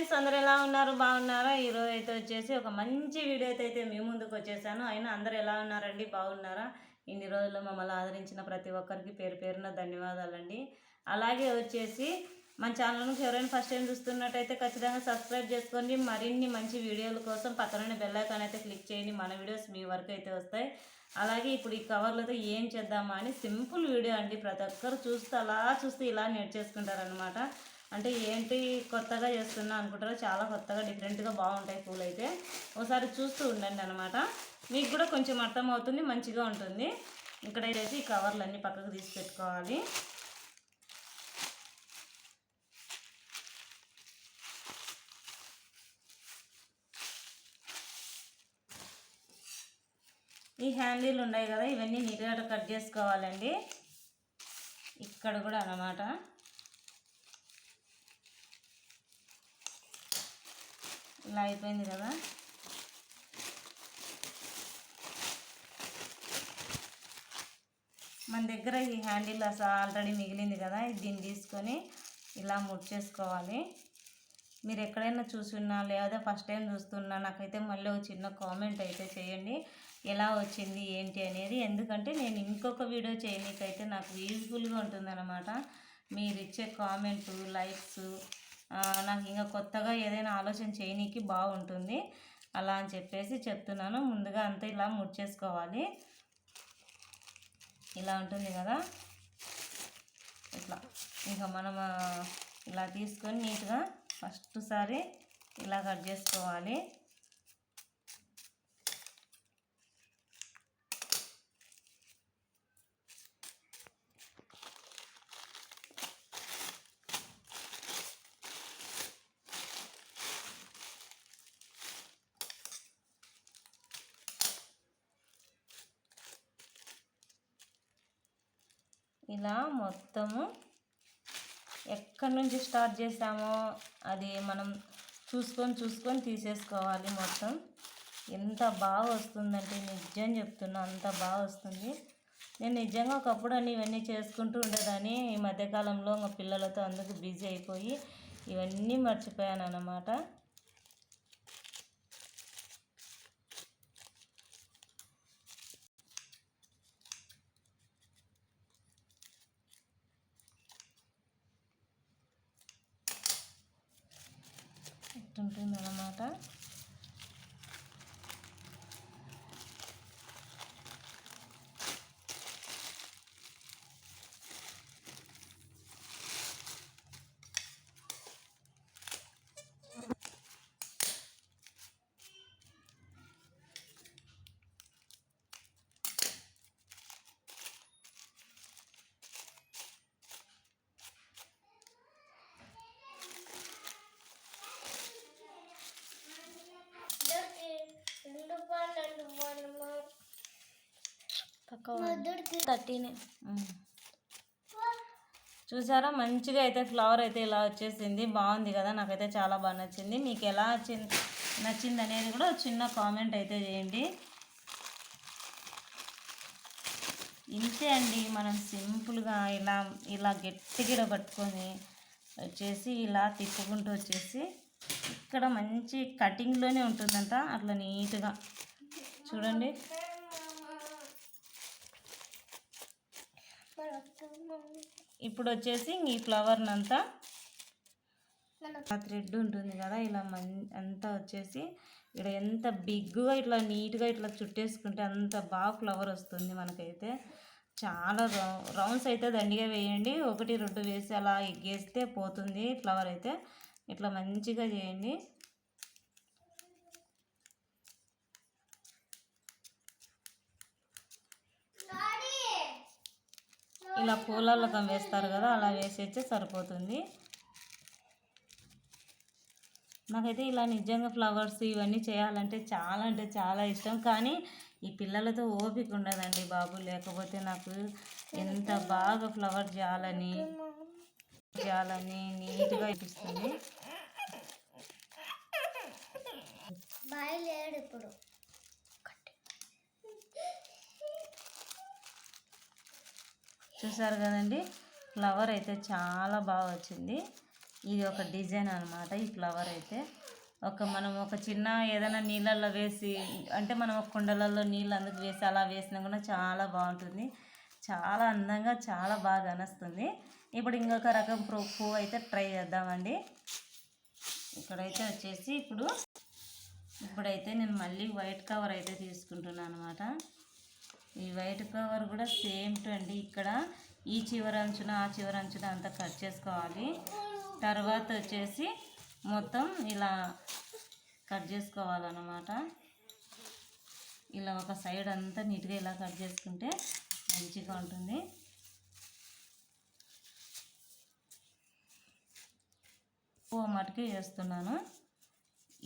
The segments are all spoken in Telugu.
ఫ్రెండ్స్ అందరు ఎలా ఉన్నారు? బాగున్నారా? ఈరోజు అయితే వచ్చేసి ఒక మంచి వీడియో అయితే మీ ముందుకు వచ్చేసాను. అయినా అందరు ఎలా ఉన్నారండి? బాగున్నారా? ఇన్ని రోజులు మమ్మల్ని ఆదరించిన ప్రతి ఒక్కరికి పేరు పేరున ధన్యవాదాలండి. అలాగే వచ్చేసి మన ఛానల్ను ఎవరైనా ఫస్ట్ టైం చూస్తున్నట్టయితే ఖచ్చితంగా సబ్స్క్రైబ్ చేసుకోండి. మరిన్ని మంచి వీడియోల కోసం పక్కన బెల్ ఐకాన్ అయితే క్లిక్ చేయండి. మన వీడియోస్ మీ వరకు అయితే వస్తాయి. అలాగే ఇప్పుడు ఈ కవర్లతో ఏం చేద్దామా అని సింపుల్ వీడియో అండి. ప్రతి ఒక్కరు చూస్తూ అలా చూస్తూ ఇలా నేర్చేసుకుంటారనమాట అంటే ఏంటి కొత్తగా చేస్తున్నా అనుకుంటారో చాలా కొత్తగా డిఫరెంట్గా బాగుంటాయి పూలు అయితే ఒకసారి చూస్తూ ఉండండి అనమాట మీకు కూడా కొంచెం అర్థమవుతుంది మంచిగా ఉంటుంది. ఇక్కడ వేసి ఈ కవర్లు అన్నీ పక్కకు తీసి పెట్టుకోవాలి. ఈ హ్యాండిల్ ఉన్నాయి కదా ఇవన్నీ నీట్గా కట్ చేసుకోవాలండి. ఇక్కడ కూడా అన్నమాట. ఇలా అయిపోయింది కదా. మన దగ్గర ఈ హ్యాండిల్ అసలు ఆల్రెడీ మిగిలింది కదా దీన్ని తీసుకొని ఇలా ముడిచేసుకోవాలి మీరు ఎక్కడైనా చూసున్నా లేదా ఫస్ట్ టైం చూస్తున్నా నాకైతే మళ్ళీ ఒక చిన్న కామెంట్ అయితే చేయండి. ఎలా వచ్చింది ఏంటి అనేది. ఎందుకంటే నేను ఇంకొక వీడియో చేయనీకైతే నాకు యూజ్ఫుల్గా ఉంటుందన్నమాట. మీరు ఇచ్చే కామెంట్ లైక్స్ నాకు ఇంకా కొత్తగా ఏదైనా ఆలోచన చేయనీకి బాగుంటుంది. అలా అని చెప్పేసి చెప్తున్నాను. ముందుగా అంతా ఇలా ముడిచేసుకోవాలి. ఇలా ఉంటుంది కదా? ఇట్లా. ఇంకా మనం ఇలా తీసుకొని నీట్గా ఫస్ట్ సారి ఇలా కట్ చేసుకోవాలి. ఇలా మొత్తము ఎక్కడి నుంచి స్టార్ట్ చేసామో అది మనం చూసుకొని చూసుకొని తీసేసుకోవాలి మొత్తం. ఎంత బాగా వస్తుందంటే నిజం చెప్తున్నా అంత బాగా వస్తుంది. నేను నిజంగా ఒకప్పుడు అని ఇవన్నీ చేసుకుంటూ ఉండేదాన్ని. ఈ మధ్యకాలంలో మా పిల్లలతో అందుకు బిజీ అయిపోయి ఇవన్నీ మర్చిపోయాను అన్నమాట ఇట్టుంటుంది అన్నమాట థర్టీనే. చూసారా? మంచిగా అయితే ఫ్లవర్ అయితే ఇలా వచ్చేసింది. బాగుంది కదా? నాకైతే చాలా బాగా నచ్చింది. మీకు ఎలా వచ్చింది నచ్చింది అనేది కూడా చిన్న కామెంట్ అయితే చేయండి. ఇంతే అండి. మనం సింపుల్గా ఇలా ఇలా గట్టిగా పట్టుకొని వచ్చేసి ఇలా తిప్పుకుంటూ వచ్చేసి ఇక్కడ మంచి కటింగ్లోనే ఉంటుందంట. అట్లా నీట్గా. చూడండి. ఇప్పుడు వచ్చేసి ఈ ఫ్లవర్ని అంతా థ్రెడ్ ఉంటుంది కదా ఇలా మన్ అంతా వచ్చేసి ఇక్కడ ఎంత బిగ్గా ఇట్లా నీట్గా ఇట్లా చుట్టేసుకుంటే అంత బాగా ఫ్లవర్ వస్తుంది మనకైతే. చాలా రౌండ్స్ అయితే దండిగా వేయండి. ఒకటి రెండు వేసి అలా ఎగ్గేస్తే పోతుంది ఫ్లవర్ అయితే. ఇట్లా మంచిగా చేయండి. ఇలా పూలల్లకం వేస్తారు కదా అలా వేసేస్తే సరిపోతుంది. నాకైతే ఇలా నిజంగా ఫ్లవర్స్ ఇవన్నీ చేయాలంటే చాలా అంటే చాలా ఇష్టం. కానీ ఈ పిల్లలతో ఓపిక ఉండదండి బాబు. లేకపోతే నాకు ఎంత బాగా ఫ్లవర్ చేయాలని చేయాలని నీట్గా అనిపిస్తుంది. బాయ్ లేడు ఇప్పుడు. చూసారు కదండి? ఫ్లవర్ అయితే చాలా బాగా వచ్చింది. ఇది ఒక డిజైన్ అనమాట ఈ ఫ్లవర్ అయితే. ఒక మనం ఒక చిన్న ఏదైనా నీళ్ళల్లో వేసి అంటే మనం ఒక కుండలలో నీళ్ళు అందుకు వేసి అలా వేసినా కూడా చాలా బాగుంటుంది. చాలా అందంగా చాలా బాగా అనిస్తుంది ఇప్పుడు ఇంకొక రకం పువ్వు అయితే ట్రై చేద్దామండి. ఇక్కడైతే వచ్చేసి ఇప్పుడు ఇప్పుడైతే నేను మళ్ళీ వైట్ కవర్ అయితే తీసుకుంటున్నాను అనమాట ఈ వైట్ కవర్ కూడా సేమ్ టు అండి. ఇక్కడ ఈ చివర అంచున ఆ చివర అంచున అంతా కట్ చేసుకోవాలి. తర్వాత వచ్చేసి మొత్తం ఇలా కట్ చేసుకోవాలన్నమాట. ఇలా ఒక సైడ్ అంతా నీట్గా ఇలా కట్ చేసుకుంటే మంచిగా ఉంటుంది. పువ్వు మటుకే చేస్తున్నాను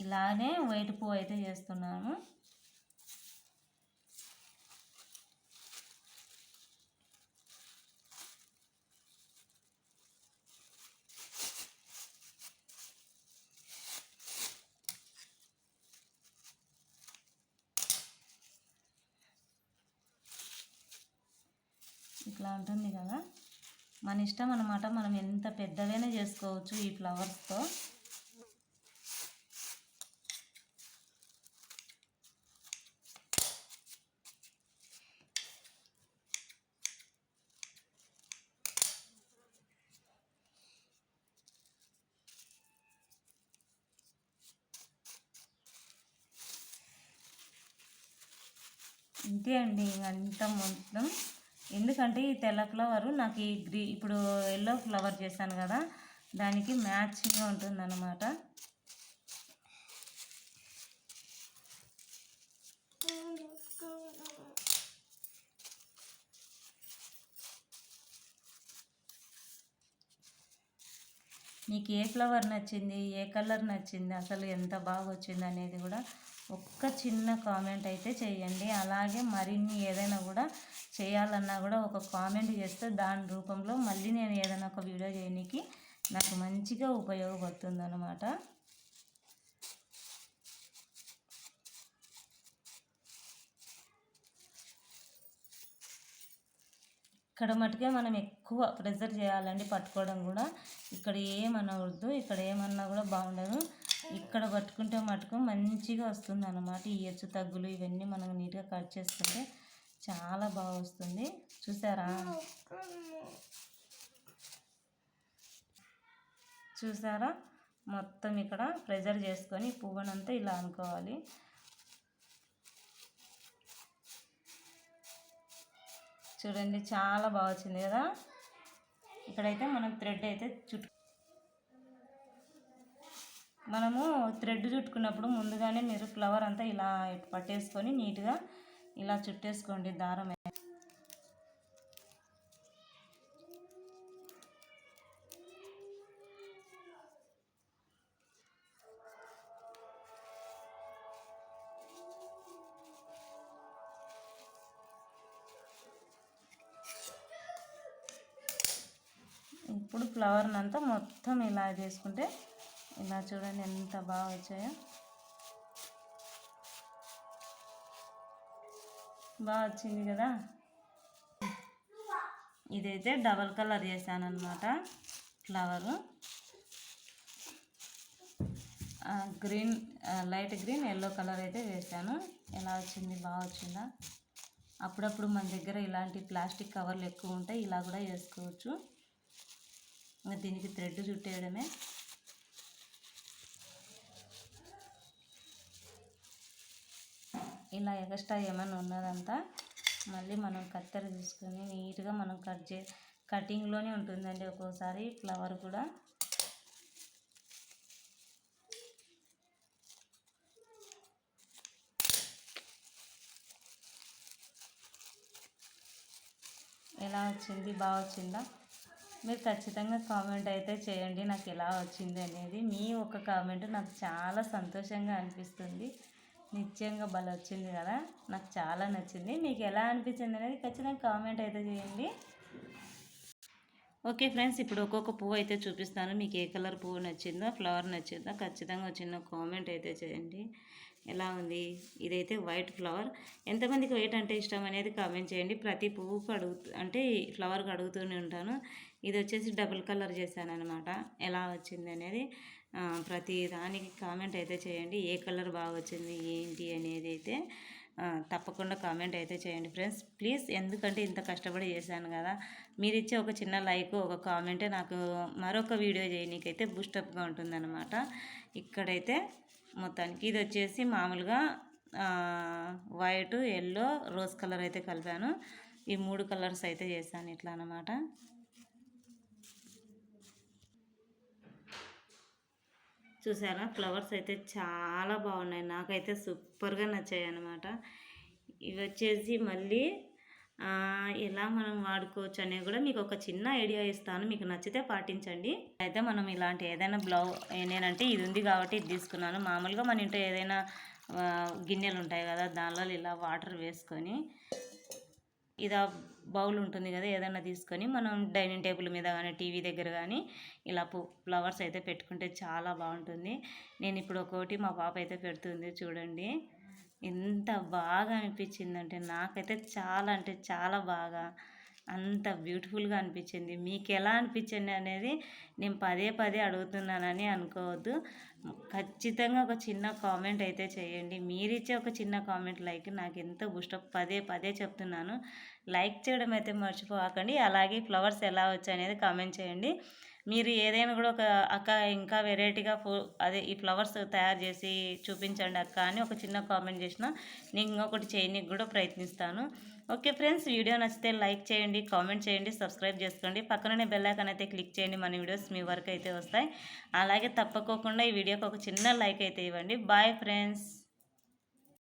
ఇలానే వైట్ పువ్వు అయితే చేస్తున్నాను ఇట్లా ఉంటుంది కదా. మన ఇష్టం అనమాట మనం ఎంత పెద్దదైనా చేసుకోవచ్చు ఈ ఫ్లవర్స్తో. ఇంతే అండి అంత మొత్తం. ఎందుకంటే ఈ తెల్ల ఫ్లవరు నాకు ఈ గ్రీ ఇప్పుడు ఎల్లో ఫ్లవర్ చేశాను కదా దానికి మ్యాచింగ్గా ఉంటుంది నీకు ఏ ఫ్లవర్ నచ్చింది ఏ కలర్ నచ్చింది అసలు ఎంత బాగా వచ్చింది అనేది కూడా ఒక్క చిన్న కామెంట్ అయితే చేయండి. అలాగే మరిన్ని ఏదైనా కూడా చేయాలన్నా కూడా ఒక కామెంట్ చేస్తే దాని రూపంలో మళ్ళీ నేను ఏదైనా ఒక వీడియో చేయడానికి నాకు మంచిగా ఉపయోగపడుతుంది అన్నమాట ఇక్కడ మటుకే మనం ఎక్కువ ప్రెజర్ చేయాలండి పట్టుకోవడం కూడా. ఇక్కడ ఏమనవద్దు ఇక్కడ ఏమన్నా కూడా బాగుండదు. ఇక్కడ పట్టుకుంటే మటుకు మంచిగా వస్తుంది అన్నమాట ఈ ఎచ్చు తగ్గులు ఇవన్నీ మనం నీట్గా కట్ చేసుకుంటే చాలా బాగా వస్తుంది. చూసారా? చూసారా? మొత్తం ఇక్కడ ప్రెజర్ చేసుకొని పువ్వునంతా ఇలా అనుకోవాలి. చూడండి చాలా బాగా వచ్చింది కదా? ఇక్కడైతే మనం థ్రెడ్ అయితే చుట్టు మనము థ్రెడ్ చుట్టుకున్నప్పుడు ముందుగానే మీరు ఫ్లవర్ అంతా ఇలా పట్టేసుకొని నీట్గా ఇలా చుట్టేసుకోండి దారం ఫ్లవర్ని అంతా మొత్తం ఇలా చేసుకుంటే ఇలా చూడండి ఎంత బాగా వచ్చాయో. బాగా వచ్చింది కదా. ఇదైతే డబల్ కలర్ చేశాను అనమాట flower green light green yellow colour అయితే వేసాను ఎలా వచ్చింది బాగా వచ్చిందా? అప్పుడప్పుడు మన దగ్గర ఇలాంటి ప్లాస్టిక్ కవర్లు ఎక్కువ ఉంటాయి ఇలా కూడా వేసుకోవచ్చు. ఇంకా దీనికి థ్రెడ్ చుట్టేయడమే. ఇలా ఎక్స్ట్రా ఏమైనా ఉన్నదంతా మళ్ళీ మనం కత్తెర తీసుకొని నీట్గా మనం కట్ చే కటింగ్లోనే ఉంటుందండి ఒక్కోసారి ఫ్లవర్ కూడా. ఎలా వచ్చింది? బాగా వచ్చిందా? మీరు ఖచ్చితంగా కామెంట్ అయితే చేయండి నాకు ఎలా వచ్చింది అనేది. మీ ఒక కామెంట్ నాకు చాలా సంతోషంగా అనిపిస్తుంది. నిత్యంగా భలే వచ్చింది కదా నాకు చాలా నచ్చింది. మీకు ఎలా అనిపించింది అనేది ఖచ్చితంగా కామెంట్ అయితే చేయండి. ఓకే ఫ్రెండ్స్ ఇప్పుడు ఒక్కొక్క పువ్వు అయితే చూపిస్తాను. మీకు ఏ కలర్ పువ్వు నచ్చిందో ఫ్లవర్ నచ్చిందో ఖచ్చితంగా వచ్చిన కామెంట్ అయితే చేయండి. ఎలా ఉంది? ఇదైతే వైట్ ఫ్లవర్ ఎంతమందికి వైట్ అంటే ఇష్టం అనేది కామెంట్ చేయండి. ప్రతి పువ్వుకు అడుగు అంటే ఫ్లవర్కి అడుగుతూనే ఉంటాను. ఇది వచ్చేసి డబుల్ కలర్ చేశాను అనమాట ఎలా వచ్చింది అనేది ప్రతి దానికి కామెంట్ అయితే చేయండి. ఏ కలర్ బాగా వచ్చింది ఏంటి అనేది అయితే తప్పకుండా కామెంట్ అయితే చేయండి ఫ్రెండ్స్. ప్లీజ్ ఎందుకంటే ఇంత కష్టపడి చేశాను కదా. మీరు ఇచ్చే ఒక చిన్న లైక్ ఒక కామెంటే నాకు మరొక వీడియో చేయనీకైతే బూస్టప్గా ఉంటుందన్నమాట. ఇక్కడైతే మొత్తానికి ఇది వచ్చేసి మామూలుగా వైట్ ఎల్లో రోజ్ కలర్ అయితే కలిపాను. ఈ మూడు కలర్స్ అయితే చేశాను ఇట్లా అనమాట చూసారా? ఫ్లవర్స్ అయితే చాలా బాగున్నాయి. నాకైతే సూపర్గా నచ్చాయి అనమాట ఇవి వచ్చేసి మళ్ళీ ఎలా మనం వాడుకోవచ్చు అనేది కూడా మీకు ఒక చిన్న ఐడియా ఇస్తాను. మీకు నచ్చితే పాటించండి. అయితే మనం ఇలాంటి ఏదైనా బ్లౌ నేనంటే ఇది ఉంది కాబట్టి ఇది తీసుకున్నాను. మామూలుగా మన ఇంట్లో ఏదైనా గిన్నెలు ఉంటాయి కదా దానిలో ఇలా వాటర్ వేసుకొని ఇది బౌల్ ఉంటుంది కదా ఏదైనా తీసుకొని మనం డైనింగ్ టేబుల్ మీద కానీ టీవీ దగ్గర కానీ ఇలా పు ఫ్లవర్స్ అయితే పెట్టుకుంటే చాలా బాగుంటుంది. నేను ఇప్పుడు ఒక్కోటి మా పాప అయితే పెడుతుంది చూడండి. ఎంత బాగా అనిపించిందంటే నాకైతే చాలా అంటే చాలా బాగా అంత బ్యూటిఫుల్గా అనిపించింది. మీకు ఎలా అనిపించింది అనేది నేను పదే పదే అడుగుతున్నానని అనుకోవద్దు. ఖచ్చితంగా ఒక చిన్న కామెంట్ అయితే చేయండి. మీరిచ్చే ఒక చిన్న కామెంట్ లైక్ నాకు ఎంతో బూస్టప్ పదే పదే చెప్తున్నాను. లైక్ చేయడం అయితే మర్చిపోకండి. అలాగే ఫ్లవర్స్ ఎలా వచ్చాయి అనేది కామెంట్ చేయండి. మీరు ఏదైనా కూడా ఒక అక్క ఇంకా వెరైటీగా ఫు అదే ఈ ఫ్లవర్స్ తయారు చేసి చూపించండి అక్క అని ఒక చిన్న కామెంట్ చేసిన నేను ఇంకొకటి చేయడానికి కూడా ప్రయత్నిస్తాను. ఓకే ఫ్రెండ్స్ వీడియో నచ్చితే లైక్ చేయండి కామెంట్ చేయండి సబ్స్క్రైబ్ చేసుకోండి. పక్కననే బెల్ అయితే క్లిక్ చేయండి మన వీడియోస్ మీ వరకు అయితే వస్తాయి. అలాగే తప్పకోకుండా ఈ వీడియోకి ఒక చిన్న లైక్ అయితే ఇవ్వండి. Bye friends.